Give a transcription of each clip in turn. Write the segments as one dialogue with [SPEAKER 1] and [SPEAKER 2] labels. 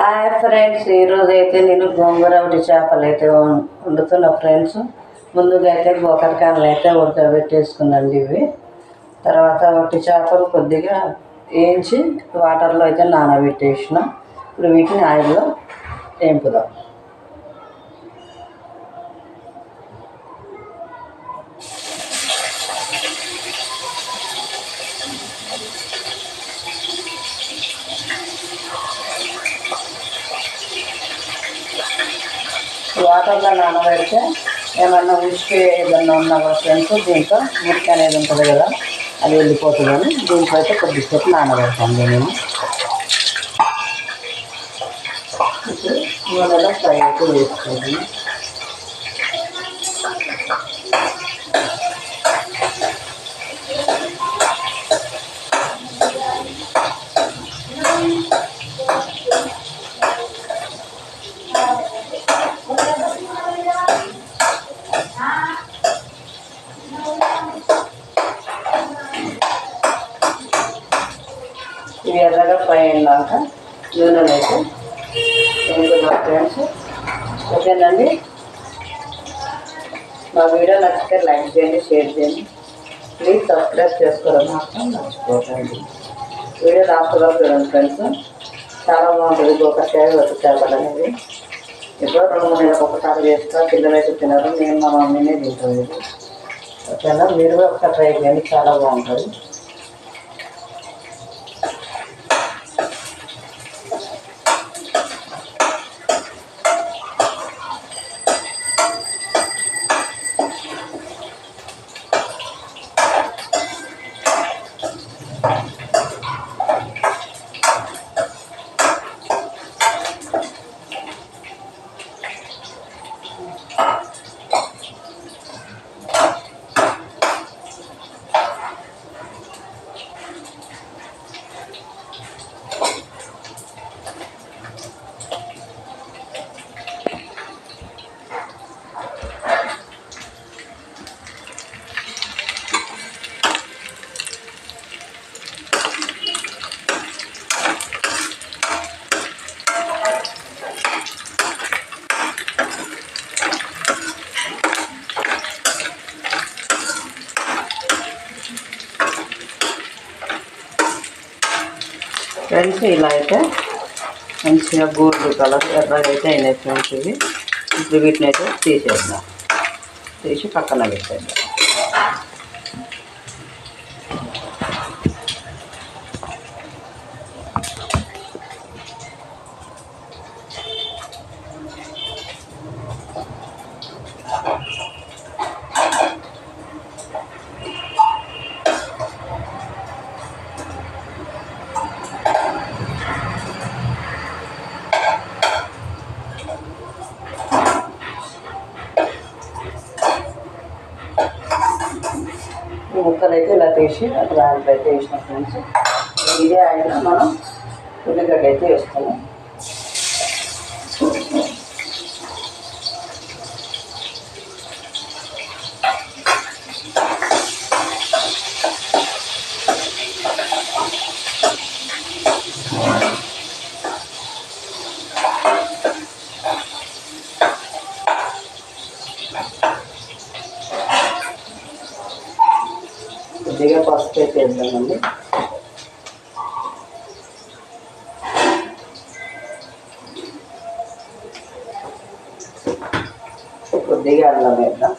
[SPEAKER 1] Hi friends ఈరోజు అయితే నేను గోంగూర ఒకటి చేపలు అయితే వండుతున్నా ఫ్రెండ్స్ ముందుగా అయితే గోకరకాయలు అయితే ఉడకబెట్టేసుకున్నాండి ఇవి. తర్వాత ఒకటి చేపలు కొద్దిగా వేయించి వాటర్లో అయితే నానబెట్టేసిన. ఇప్పుడు వీటిని ఆయిల్లో వేంపుదాం. వాటర్లో నానబెడితే ఏమన్నా ఉసికే ఏదన్నా ఉన్నా కూడా ఫ్రెండ్స్ దీంట్లో మురికి అనేది ఉంటుంది కదా అది వెళ్ళిపోతుందని దీంట్లో అయితే కొద్దిసేపు నానబెడతాను నేను నూనెలో ఫ్రై అయితే వేసుకోండి వేసుకుందాం ఫ్రెండ్స్ ఓకేనండి? మా వీడియో నచ్చితే లైక్ చేయండి షేర్ చేయండి. ప్లీజ్ సబ్స్క్రైబ్ చేసుకోవడం మాత్రం మర్చిపోకండి. వీడియో రాష్ట్రంలో చూడండి ఫ్రెండ్స్. చాలా బాగుంటుంది గోకరకాయ ఒక చేపలు అనేది. ఎప్పుడో రెండు మూడు నెలలకు ఒకసారి చేస్తా పిల్లలు అయితే తినరు నేను మా మమ్మీనే తింటుంది ఓకేనా? మీరు కూడా ఒకసారి ట్రై చేయండి చాలా బాగుంటుంది. ఫ్రెండ్స్ ఇలా అయితే మంచిగా గోల్డ్ కలర్ ఎర్రగా అయితే అయినాయి ఫ్రెండ్స్ ఇవి. ఇప్పుడు వీటిని అయితే తీసేద్దాం. తీసి పక్కన పెట్టేద్దాం. ముక్కలు అయితే ఇలా తీసి అట్లా దాంట్లో అయితే వేసిన ఫ్రెండ్స్. ఇదే ఆయన మనం ఉల్లిగడ్డ అయితే వేస్తాము. కొద్దిగా పసుపు అయితే వేద్దామండి కొద్దిగా అల్లం వేద్దాం.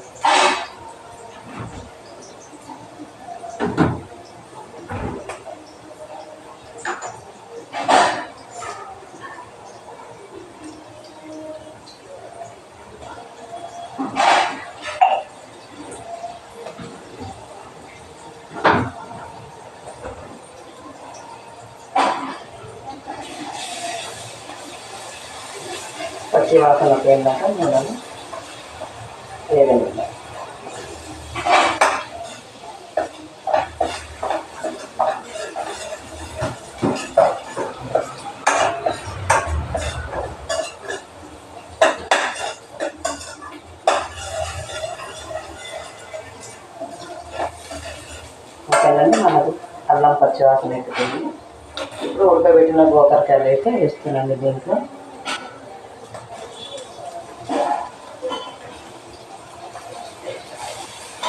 [SPEAKER 1] పచ్చి వాసన పోయినాక నూనెను వేగనిద్దాం ఓకేనండి మనకు అల్లం పచ్చివాసన అయితే ఎక్కుతుంది ఇప్పుడు ఉడకబెట్టిన గోకరకాయలు అయితే వేస్తున్నాను దీంట్లో.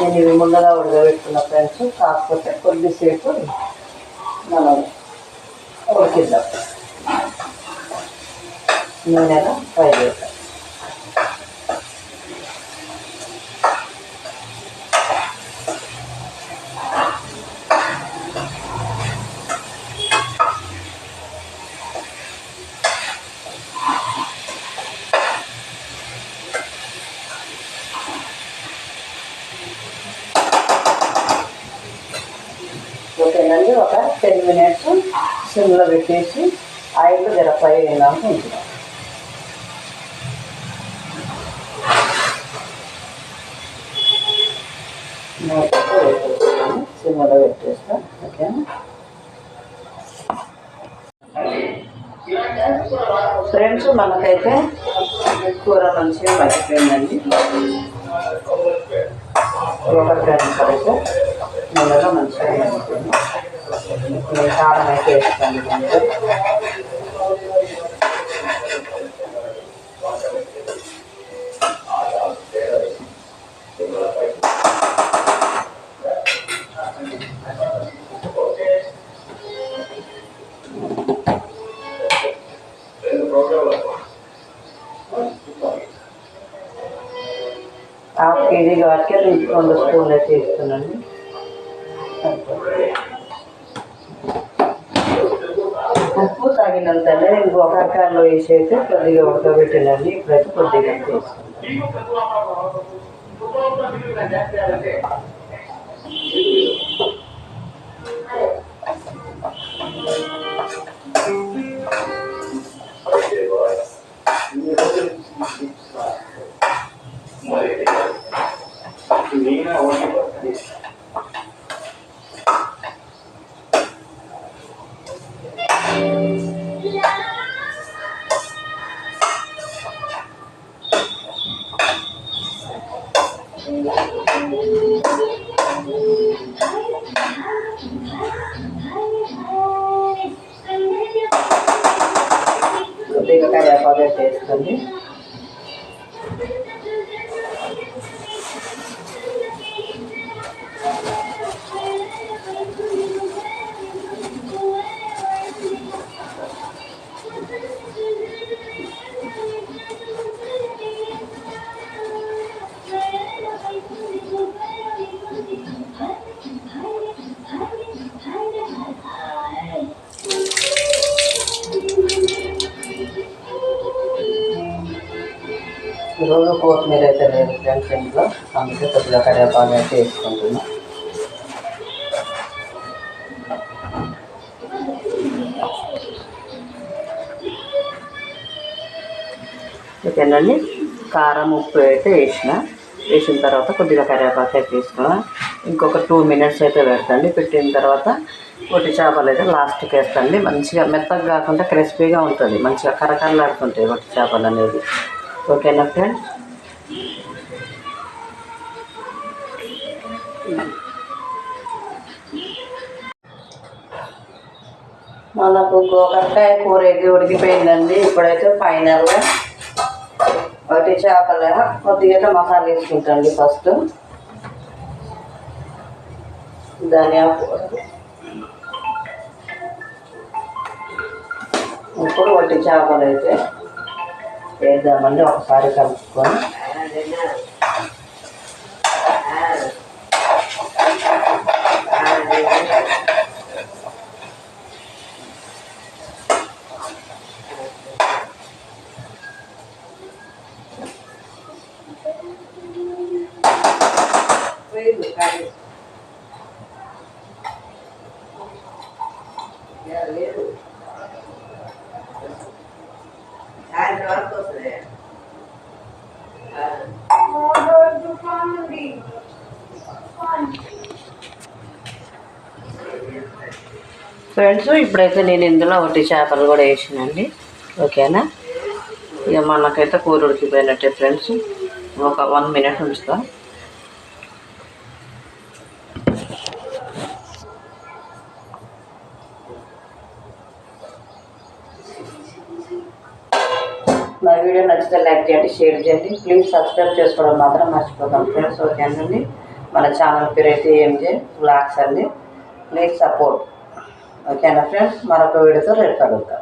[SPEAKER 1] నేను ఇవి ముందుగా ఉడకబెట్టుకున్న ఫ్రెండ్స్ కాకపోతే కొద్దిసేపు మనం ఉడికిద్దాం. నూనెలో ఫ్రై చేద్దాం ఓకేనండి ఒక టెన్ మినిట్స్ సిమ్లో పెట్టేసి ఆయిల్ జర ఫ్రై అయినాక ఉంచుదాం. పెట్టేస్తాను సిమ్లో పెట్టేస్తాం. ఓకేనా? ఫ్రెండ్స్ మనకైతే కూర మంచిగా మర్చిపోయిందండి ఒక ఫ్రెండ్స్ అయితే నెలలో మంచిగా మర్చిపోయింది అయితే హాఫ్ కేజీ కాబట్టి రెండు స్పూన్లు అయితే ఇస్తున్నాను ఉప్పు తగినంతనే గోకరకాయలో వేసి అయితే కొద్దిగా ఉడకబెట్టినండి ఇప్పుడైతే కొద్దిగా వేస్తున్నాను కొద్దిగా కరివేపాకు అయితే వేసుకోండి ఈరోజు కొత్తిమీర అయితే లేదు ఫ్రెండ్స్ ఇంట్లో అందుకే కొద్దిగా కరివేపాకు అయితే వేసుకుంటున్నాం. ఓకేనండి? కారం ఉప్పు అయితే వేసిన. వేసిన తర్వాత కొద్దిగా కరివేపాకు అయితే వేసుకున్నా. ఇంకొక టూ మినిట్స్ అయితే పెడతండి. పెట్టిన తర్వాత ఒకటి చేపలు అయితే లాస్ట్కి వేస్తండి. మంచిగా మెత్తగా కాకుండా క్రిస్పీగా ఉంటుంది. మంచిగా కరకరలాడుతుంటాయి పొట్టి చేపలు అనేది ఓకేనా ఫ్రెండ్స్ మనకు గోకరకాయ కూర అయితే ఉడికిపోయిందండి. ఇప్పుడైతే ఫైనల్గా ఒకటి చేపల కొద్దిగా మసాలా వేసుకుంటాండి ఫస్ట్ ధనియా ఇప్పుడు ఒకటి చేపలు అయితే వేద్దామండి ఒకసారి కలుపుకొని లేదు ఫ్రెండ్స్ ఇప్పుడైతే నేను ఇందులో ఒకటి చేపలు కూడా వేసినండి. ఓకేనా? ఇక మనకైతే కూర ఉడికిపోయినట్టే ఫ్రెండ్స్. ఒక వన్ మినిట్ ఉంచుతా. నా వీడియో నచ్చితే లైక్ చేయండి షేర్ చేయండి. ప్లీజ్ సబ్స్క్రైబ్ చేసుకోవడం మాత్రం మర్చిపోతాం ఫ్రెండ్స్. ఓకే అండి మన ఛానల్ పేరు అయితే ఏం చేయండి బ్లాగ్స్ అండి. Please support. ఓకేనా ఫ్రెండ్స్ మరొక వీడియోతో రేపు కలుగుతాం